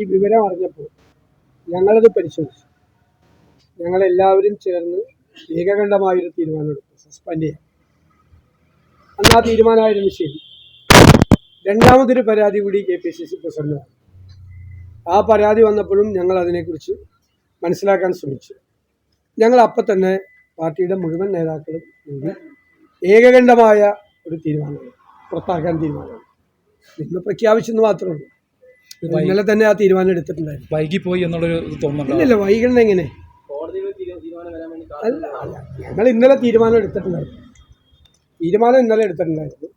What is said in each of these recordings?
ഈ വിവരം അറിഞ്ഞപ്പോൾ ഞങ്ങളത് പരിശോധിച്ചു. ഞങ്ങളെല്ലാവരും ചേർന്ന് ഏകകണ്ഠമായൊരു തീരുമാനമെടുത്തു സസ്പെൻഡ് ചെയ്യാൻ. അന്ന് ആ തീരുമാനമായിരുന്നു ശരി രണ്ടാമതൊരു പരാതി കൂടി കെ പി സി സി പ്രസിഡന്റാണ് ആ പരാതി വന്നപ്പോഴും ഞങ്ങൾ അതിനെക്കുറിച്ച് മനസ്സിലാക്കാൻ ശ്രമിച്ചു. ഞങ്ങൾ അപ്പം തന്നെ പാർട്ടിയുടെ മുഴുവൻ നേതാക്കളും കൂടി ഏകകണ്ഠമായ ഒരു തീരുമാനമാണ് പുറത്താക്കാൻ തീരുമാനമാണ് ഇന്ന് പ്രഖ്യാപിച്ചെന്ന് മാത്രമേ ഉള്ളൂ. ഇന്നലെ തന്നെ ആ തീരുമാനം എടുത്തിട്ടുണ്ടായിരുന്നു. പോയി എന്നുള്ളൊരു ഇത് തോന്നുന്നുണ്ടോ? ഇല്ലല്ല വൈകണം എങ്ങനെ? അല്ല അല്ല ഞങ്ങൾ ഇന്നലെ തീരുമാനം എടുത്തിട്ടുണ്ടായിരുന്നു. തീരുമാനം ഇന്നലെ എടുത്തിട്ടുണ്ടായിരുന്നു.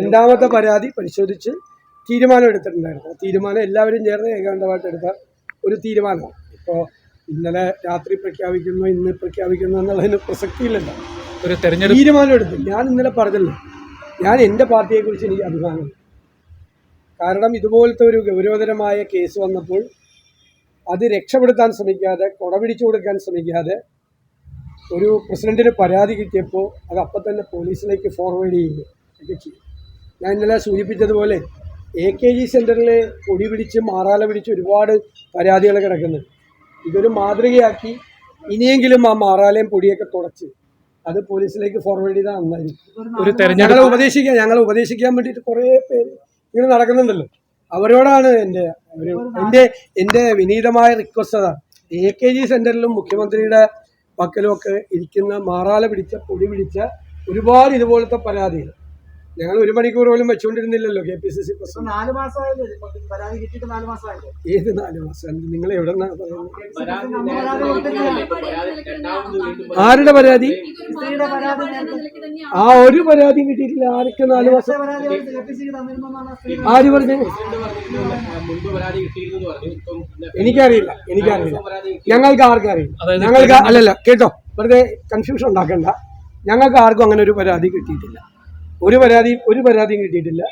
രണ്ടാമത്തെ പരാതി പരിശോധിച്ച് തീരുമാനം എടുത്തിട്ടുണ്ടായിരുന്നു. ആ തീരുമാനം എല്ലാവരും ചേർന്ന് ഏകാന്തമായിട്ട് എടുത്ത ഒരു തീരുമാനമാണ്. ഇപ്പോൾ ഇന്നലെ രാത്രി പ്രഖ്യാപിക്കുന്നു ഇന്ന് പ്രഖ്യാപിക്കുന്നു എന്നുള്ളതിന് പ്രസക്തിയില്ലല്ലോ. ഒരു തെരഞ്ഞെടുപ്പ് തീരുമാനം എടുത്തു. ഞാൻ ഇന്നലെ പറഞ്ഞല്ലോ ഞാൻ എന്റെ പാർട്ടിയെക്കുറിച്ച് എനിക്ക് അഭിമാനമുണ്ട്. കാരണം ഇതുപോലത്തെ ഒരു ഗൗരവതരമായ കേസ് വന്നപ്പോൾ അത് രക്ഷപ്പെടുത്താൻ ശ്രമിക്കാതെ കൊടപിടിച്ചു കൊടുക്കാൻ ശ്രമിക്കാതെ ഒരു പ്രസിഡന്റിന് പരാതി കിട്ടിയപ്പോൾ അത് അപ്പം തന്നെ പോലീസിലേക്ക് ഫോർവേഡ് ചെയ്യുന്നു. ഒക്കെ ചെയ്യും. ഞാൻ ഇന്നലെ സൂചിപ്പിച്ചതുപോലെ എ കെ ജി സെന്ററിൽ പൊടി പിടിച്ച് മാറാല പിടിച്ച് ഒരുപാട് പരാതികൾ കിടക്കുന്നുണ്ട്. ഇതൊരു മാതൃകയാക്കി ഇനിയെങ്കിലും ആ മാറാലയും പൊടിയൊക്കെ തുടച്ച് അത് പോലീസിലേക്ക് ഫോർവേഡ് ചെയ്താൽ നന്നായിരിക്കും. ഞങ്ങളെ ഉപദേശിക്കാൻ ഞങ്ങളെ ഉപദേശിക്കാൻ വേണ്ടിയിട്ട് കുറേ പേര് ഇങ്ങനെ നടക്കുന്നുണ്ടല്ലോ. അവരോടാണ് എന്റെ ഒരു എന്റെ എന്റെ വിനീതമായ റിക്വസ്റ്റ് അതാണ്. എ കെ ജി സെന്ററിലും മുഖ്യമന്ത്രിയുടെ പക്കലും ഒക്കെ ഇരിക്കുന്ന മാറാല പിടിച്ച പൊടി പിടിച്ച ഒരുപാട് ഇതുപോലത്തെ പരാതികൾ. ഞങ്ങൾ ഒരു മണിക്കൂർ പോലും വെച്ചുകൊണ്ടിരുന്നില്ലല്ലോ K P C C president നാല് മാസമായില്ലേ ഇപ്പൊ പരാതി കിട്ടിയിട്ട് നാല് മാസമായില്ലേ ഏത് നാല് മാസം? നിങ്ങൾ എവിടെ. ആരുടെ പരാതി? ആ ഒരു പരാതിയും കിട്ടിയിട്ടില്ല. ആർക്ക് നാല് മാസം? ആര് പറഞ്ഞു എനിക്കറിയില്ല. എനിക്കറിയില്ല. ഞങ്ങൾക്ക് ആർക്കും അറിയില്ല. ഞങ്ങൾക്ക് അല്ലല്ല കേട്ടോ. വെറുതെ കൺഫ്യൂഷൻ ഉണ്ടാക്കണ്ട. ഞങ്ങൾക്ക് ആർക്കും അങ്ങനെ ഒരു പരാതി കിട്ടിയിട്ടില്ല. ഒരു പരാതി ഒരു പരാതിയും കിട്ടിയിട്ടില്ല.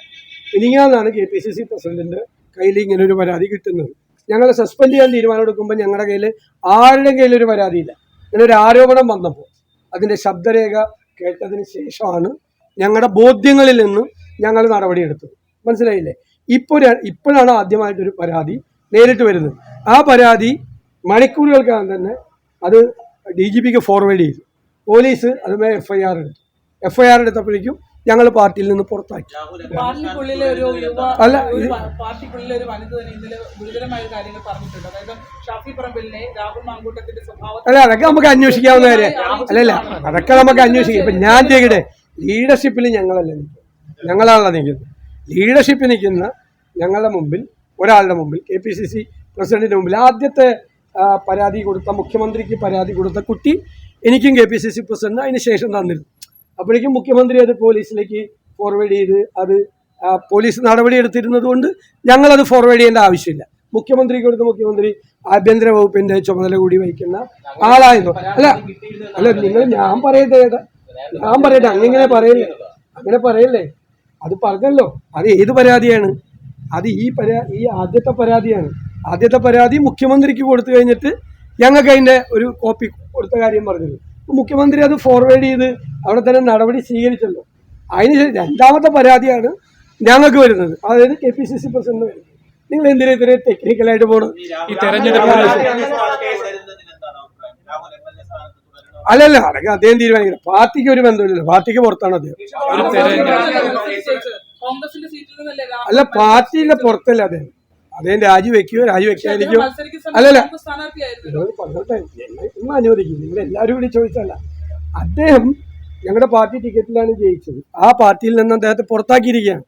ഇനിങ്ങാന്നാണ് കെ പി സി സി പ്രസിഡന്റിന്റെ കയ്യിൽ ഇങ്ങനെ ഒരു പരാതി കിട്ടുന്നത്. ഞങ്ങളെ സസ്പെൻഡ് ചെയ്യാൻ തീരുമാനം എടുക്കുമ്പോൾ ഞങ്ങളുടെ കയ്യിൽ ആരുടെയും കയ്യിൽ ഒരു പരാതിയില്ല. ഇങ്ങനെ ഒരു ആരോപണം വന്നപ്പോൾ അതിന്റെ ശബ്ദരേഖ കേട്ടതിന് ശേഷമാണ് ഞങ്ങളുടെ ബോധ്യങ്ങളിൽ നിന്ന് ഞങ്ങൾ നടപടിയെടുത്തത് മനസ്സിലായില്ലേ? ഇപ്പോൾ ഇപ്പോഴാണ് ആദ്യമായിട്ടൊരു പരാതി നേരിട്ട് വരുന്നത്. ആ പരാതി മണിക്കൂറുകൾക്കകം തന്നെ അത് ഡി ജി പിക്ക് ഫോർവേഡ് ചെയ്തു. പോലീസ് അതുമേ എഫ് ഐ ആർ എടുത്തു. എഫ് ഐ ആർ എടുത്തപ്പോഴേക്കും ഞങ്ങൾ പാർട്ടിയിൽ നിന്ന് പുറത്താക്കി. പാർട്ടിക്കുള്ളിലെ ഒരു യുവ അല്ല, ഒരു പാർട്ടിക്കുള്ളിലെ ഒരു വനിത തന്നെ ഇന്നലെ ഗുരുതരമായ ഒരു കാര്യങ്ങൾ പറഞ്ഞിട്ടുണ്ട്. അതായത് ഷാഫി പറമ്പിലിനെ രാഹുൽ മാങ്കൂട്ടത്തിന്റെ സ്വഭാവം അല്ല അതൊക്കെ നമുക്ക് അന്വേഷിക്കാവുന്ന കാര്യം. അല്ലല്ല അതൊക്കെ നമുക്ക് അന്വേഷിക്കാം. ഇപ്പൊ ഞാൻ ചെയ്യട്ടെ ലീഡർഷിപ്പിൽ ഞങ്ങളല്ല നിൽക്കുന്നത്? ഞങ്ങളാണല്ലോ നിൽക്കുന്നത്. ലീഡർഷിപ്പിൽ നിൽക്കുന്ന ഞങ്ങളുടെ മുമ്പിൽ ഒരാളുടെ മുമ്പിൽ കെ പി സി സി പ്രസിഡന്റിന്റെ മുമ്പിൽ ആദ്യത്തെ പരാതി കൊടുത്ത മുഖ്യമന്ത്രിക്ക് പരാതി കൊടുത്ത കുട്ടി എനിക്കും K P C C president അതിന് ശേഷം തന്നിരുന്നു. അപ്പോഴേക്കും മുഖ്യമന്ത്രി അത് പോലീസിലേക്ക് ഫോർവേഡ് ചെയ്ത് അത് പോലീസ് നടപടി എടുത്തിരുന്നത് കൊണ്ട് ഞങ്ങളത് ഫോർവേഡ് ചെയ്യേണ്ട ആവശ്യമില്ല. മുഖ്യമന്ത്രിക്ക് കൊടുത്ത് മുഖ്യമന്ത്രി ആഭ്യന്തര വകുപ്പിന്റെ ചുമതല കൂടി വഹിക്കുന്ന ആളായിരുന്നു അല്ല അല്ല നിങ്ങൾ ഞാൻ പറയട്ടെ ഏട്ടാ ഞാൻ പറയട്ടെ അങ്ങനെ പറയല്ലേ? അങ്ങനെ പറയല്ലേ? അത് പറഞ്ഞല്ലോ. അത് ഏത് പരാതിയാണ്? അത് ഈ പരാ ഈ ആദ്യത്തെ പരാതിയാണ്. ആദ്യത്തെ പരാതി മുഖ്യമന്ത്രിക്ക് കൊടുത്തു കഴിഞ്ഞിട്ട് ഞങ്ങൾക്ക് അതിന്റെ ഒരു കോപ്പി കൊടുത്ത കാര്യം പറഞ്ഞത് മുഖ്യമന്ത്രി അത് ഫോർവേഡ് ചെയ്ത് അവിടെ തന്നെ നടപടി സ്വീകരിച്ചല്ലോ. അതിന് രണ്ടാമത്തെ പരാതിയാണ് ഞങ്ങൾക്ക് വരുന്നത്. അതായത് K P C C president വരുന്നത്. നിങ്ങൾ എന്തിനാ ഇത്ര ടെക്നിക്കലായിട്ട് പോകണം ഈ തെരഞ്ഞെടുപ്പ് അല്ലല്ല അടക്കം അദ്ദേഹം തീരുമാനിക്കണം. പാർട്ടിക്ക് ഒരു ബന്ധമില്ലല്ലോ. പാർട്ടിക്ക് പുറത്താണ് അദ്ദേഹം. കോൺഗ്രസിന്റെ സീറ്റിൽ നിന്നല്ലേ അല്ല പാർട്ടിയുടെ പുറത്തല്ല അദ്ദേഹം. അദ്ദേഹം രാജിവെക്കുകയോ രാജിവെക്കാതിരിക്കോ അല്ലല്ല. അനുവദിക്കും. നിങ്ങൾ എല്ലാവരും കൂടി ചോദിച്ചല്ല അദ്ദേഹം ഞങ്ങളുടെ പാർട്ടി ടിക്കറ്റിലാണ് ജയിച്ചത്. ആ പാർട്ടിയിൽ നിന്ന് അദ്ദേഹത്തെ പുറത്താക്കിയിരിക്കുകയാണ്.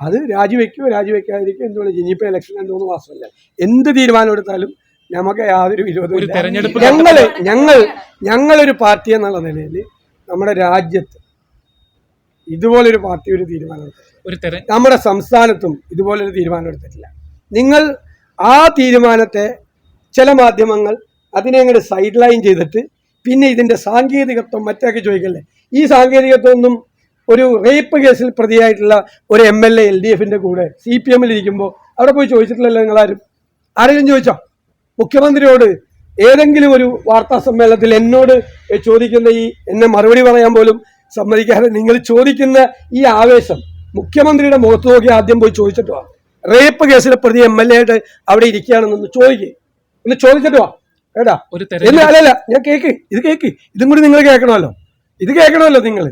അത് രാജിവെക്കുമോ രാജിവെക്കാതിരിക്കും എന്ത് വേണം ഇനിയിപ്പോൾ ഇലക്ഷൻ രണ്ട് മൂന്ന് മാസമല്ല. എന്ത് തീരുമാനം എടുത്താലും നമുക്ക് യാതൊരു വിരോധവും ഞങ്ങൾ ഞങ്ങൾ ഞങ്ങളൊരു പാർട്ടി എന്നുള്ള നിലയിൽ നമ്മുടെ രാജ്യത്ത് ഇതുപോലൊരു പാർട്ടി ഒരു തീരുമാനം എടുത്തിട്ടില്ല. നമ്മുടെ സംസ്ഥാനത്തും ഇതുപോലൊരു തീരുമാനം എടുത്തിട്ടില്ല. നിങ്ങൾ ആ തീരുമാനത്തെ ചില മാധ്യമങ്ങൾ അതിനെ അങ്ങോട്ട് സൈഡ് ലൈൻ ചെയ്തിട്ട് പിന്നെ ഇതിന്റെ സാങ്കേതികത്വം മറ്റൊക്കെ ചോദിക്കല്ലേ? ഈ സാങ്കേതികത്വമൊന്നും ഒരു റേപ്പ് കേസിൽ പ്രതിയായിട്ടുള്ള ഒരു M L A L D എഫിന്റെ കൂടെ സി പി എമ്മിൽ ഇരിക്കുമ്പോൾ അവിടെ പോയി ചോദിച്ചിട്ടില്ലല്ലോ നിങ്ങളാരും? ആരെങ്കിലും ചോദിച്ചോ? മുഖ്യമന്ത്രിയോട് ഏതെങ്കിലും ഒരു വാർത്താ സമ്മേളനത്തിൽ എന്നോട് ചോദിക്കുന്ന ഈ എന്നെ മറുപടി പറയാൻ പോലും സമ്മതിക്കാതെ നിങ്ങൾ ചോദിക്കുന്ന ഈ ആവേശം മുഖ്യമന്ത്രിയുടെ മുഖത്ത് നോക്കി ആദ്യം പോയി ചോദിച്ചിട്ട് വാ. റേപ്പ് കേസിലെ പ്രതി എം എൽ എ ആയിട്ട് അവിടെ ഇരിക്കുകയാണെന്നൊന്ന് ചോദിക്കേ. ഒന്ന് ചോദിച്ചിട്ട് വാ. കേട്ടാ ഒരു അല്ലല്ല ഞാൻ കേക്ക് ഇത് കേക്ക് ഇതും കൂടി നിങ്ങൾ കേൾക്കണമല്ലോ. ഇത് കേൾക്കണമല്ലോ നിങ്ങൾ.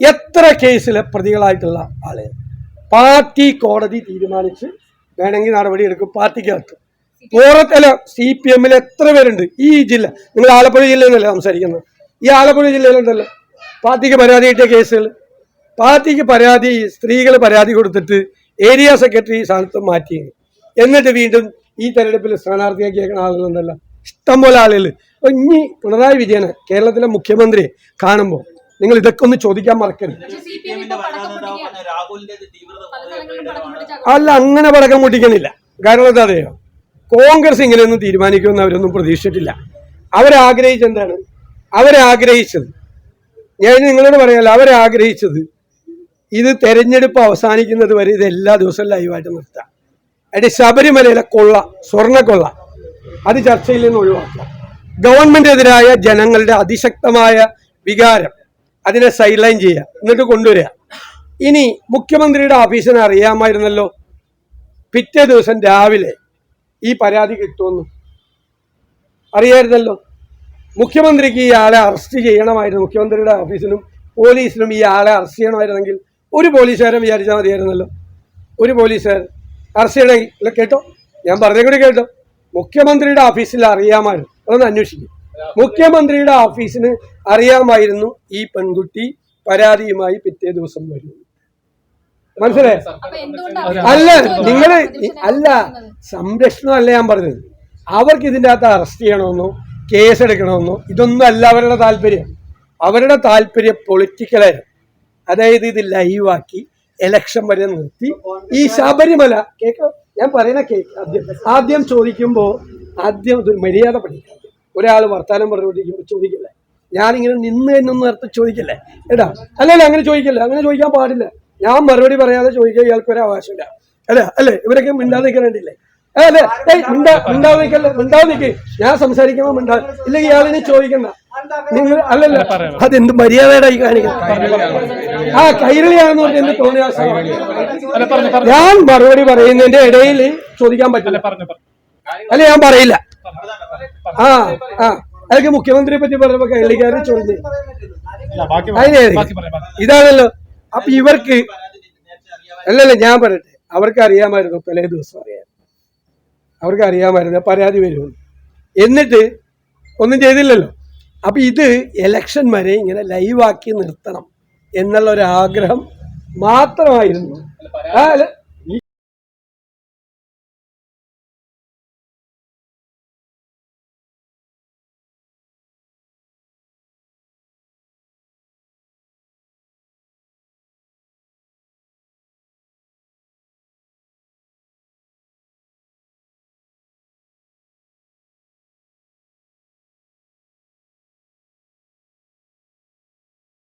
എത്ര കേസിലെ പ്രതികളായിട്ടുള്ള ആളെ? പാർട്ടി കോടതി തീരുമാനിച്ച് വേണമെങ്കിൽ നടപടി എടുക്കും പാർട്ടിക്കകത്ത്. പുറത്തല്ല സി പി എമ്മിൽ എത്ര പേരുണ്ട്? ഈ ജില്ല നിങ്ങൾ ആലപ്പുഴ ജില്ലയിൽ നിന്നല്ലേ സംസാരിക്കുന്നത്? ഈ ആലപ്പുഴ ജില്ലയിലുണ്ടല്ലോ. പാർട്ടിക്ക് പരാതി കിട്ടിയ കേസുകൾ. പാർട്ടിക്ക് പരാതി സ്ത്രീകൾ പരാതി കൊടുത്തിട്ട് ഏരിയ സെക്രട്ടറി സ്ഥാനത്ത് മാറ്റി. എന്നിട്ട് വീണ്ടും ഈ തെരഞ്ഞെടുപ്പിൽ സ്ഥാനാർത്ഥിയാക്കിയേക്കുന്ന ആളുകളുണ്ടല്ലോ. ഇഷ്ടംപോലെ ആളുകൾ. അപ്പൊ ഇനി പിണറായി വിജയനെ കേരളത്തിലെ മുഖ്യമന്ത്രി കാണുമ്പോൾ നിങ്ങൾ ഇതൊക്കെ ഒന്ന് ചോദിക്കാൻ മറക്കരുത്. അല്ല അങ്ങനെ പടക്കം പൊട്ടിക്കുന്നില്ല കാരണം എന്താ അറിയോ? കോൺഗ്രസ് ഇങ്ങനെയൊന്നും തീരുമാനിക്കുമെന്ന് അവരൊന്നും പ്രതീക്ഷിച്ചിട്ടില്ല. അവരാഗ്രഹിച്ചത് എന്താണ്? അവരാഗ്രഹിച്ചത് ഞാൻ നിങ്ങളോട് പറയാമല്ലോ അവരാഗ്രഹിച്ചത് ഇത് തെരഞ്ഞെടുപ്പ് അവസാനിക്കുന്നത് വരെ ഇത് എല്ലാ ദിവസവും ലൈവായിട്ട് നിർത്താം. അതിന്റെ ശബരിമലയിലെ കൊള്ള സ്വർണക്കൊള്ള അത് ചർച്ചയിൽ നിന്ന് ഒഴിവാക്കുക ഗവൺമെന്റിനെതിരായ ജനങ്ങളുടെ അതിശക്തമായ വികാരം അതിനെ സൈഡ് ലൈൻ ചെയ്യുക എന്നിട്ട് കൊണ്ടുവരിക. ഇനി മുഖ്യമന്ത്രിയുടെ ഓഫീസിന് അറിയാമായിരുന്നല്ലോ. പിറ്റേ ദിവസം രാവിലെ ഈ പരാതി കിട്ടുമെന്ന്. അറിയായിരുന്നല്ലോ. മുഖ്യമന്ത്രിക്ക് ആളെ അറസ്റ്റ് ചെയ്യണമായിരുന്നു. മുഖ്യമന്ത്രിയുടെ ഓഫീസിനും പോലീസിനും ആളെ അറസ്റ്റ് ചെയ്യണമായിരുന്നെങ്കിൽ ഒരു പോലീസുകാരൻ വിചാരിച്ചാൽ മതിയായിരുന്നല്ലോ. ഒരു പോലീസുകാരൻ. അറസ്റ്റ് ചെയ്യണമെങ്കിൽ കേട്ടോ. ഞാൻ പറഞ്ഞ കൂടി കേട്ടോ. മുഖ്യമന്ത്രിയുടെ ഓഫീസിൽ അറിയാമായിരുന്നു. അതൊന്ന് അന്വേഷിക്കും. മുഖ്യമന്ത്രിയുടെ ഓഫീസിന് അറിയാമായിരുന്നു ഈ പെൺകുട്ടി പരാതിയുമായി പിറ്റേ ദിവസം വരും. മനസ്സിലായോ? എന്തുകൊണ്ടാണ് അല്ല നിങ്ങൾ അല്ല സംരക്ഷണം അല്ല ഞാൻ പറഞ്ഞത്. അവർക്ക് ഇതിന്റെ അകത്ത് അറസ്റ്റ് ചെയ്യണമെന്നോ കേസെടുക്കണമെന്നോ ഇതൊന്നും അല്ല അവരുടെ താല്പര്യം. അവരുടെ താല്പര്യം പൊളിറ്റിക്കലായിരുന്നു അതായത് ഇത് ലൈവാക്കി എലക്ഷൻ വരെ നിർത്തി. ഈ ശബരിമല കേക്ക് ഞാൻ പറയുന്ന കേക്ക് ആദ്യം ആദ്യം ചോദിക്കുമ്പോൾ ആദ്യം ഇതൊരു മര്യാദ പഠിക്കാം ഒരാൾ വർത്താനം പറഞ്ഞുകൊണ്ടിരിക്കുമ്പോൾ ചോദിക്കില്ലേ. ഞാനിങ്ങനെ നിന്ന് എന്നൊന്നും നേരത്തെ ചോദിക്കില്ലേ. എടാ അല്ലല്ല അങ്ങനെ ചോദിക്കല്ലേ. അങ്ങനെ ചോദിക്കാൻ പാടില്ല. ഞാൻ മറുപടി പറയാതെ ചോദിക്കാൻ ഇയാൾക്ക് ഒരു അവകാശമില്ല. അല്ലേ? അല്ലേ? ഇവരൊക്കെ മിണ്ടാതെ അല്ലേ? ഏയ് മിണ്ടാ മിണ്ടാതെ നിൽക്കല്ലേ? മിണ്ടാതെ നിൽക്കി ഞാൻ സംസാരിക്കുമ്പോൾ മിണ്ടാ ഇല്ലെങ്കിൽ ഇയാളിനെ ചോദിക്കണ്ട. നിങ്ങൾ അല്ലല്ല അതെന്ത് മര്യാദയുടെ ഈ കാണിക്കുന്നത്? ആ കൈരളിയാണെന്ന് പറഞ്ഞ എന്ത് തോന്നിയ ഞാൻ മറുപടി പറയുന്നതിന്റെ ഇടയിൽ ചോദിക്കാൻ പറ്റില്ല. അല്ല ഞാൻ പറയില്ല. ആ ആ. അതൊക്കെ മുഖ്യമന്ത്രിയെ പറ്റി പറഞ്ഞപ്പോ കൈരളിക്കാരൻ ചോദിച്ചു. അതിനെ. ഇതാണല്ലോ. അപ്പൊ ഇവർക്ക് അല്ലല്ല ഞാൻ പറയട്ടെ. അവർക്ക് അറിയാമായിരുന്നു തലേ ദിവസം അറിയാം അവർക്ക് അറിയാമായിരുന്നു പരാതി വരുമെന്ന് എന്നിട്ട് ഒന്നും ചെയ്തില്ലല്ലോ. അപ്പൊ ഇത് എലക്ഷൻ വരെ ഇങ്ങനെ ലൈവാക്കി നിർത്തണം. എന്നുള്ള ഒരു ആഗ്രഹം മാത്രമായിരുന്നു.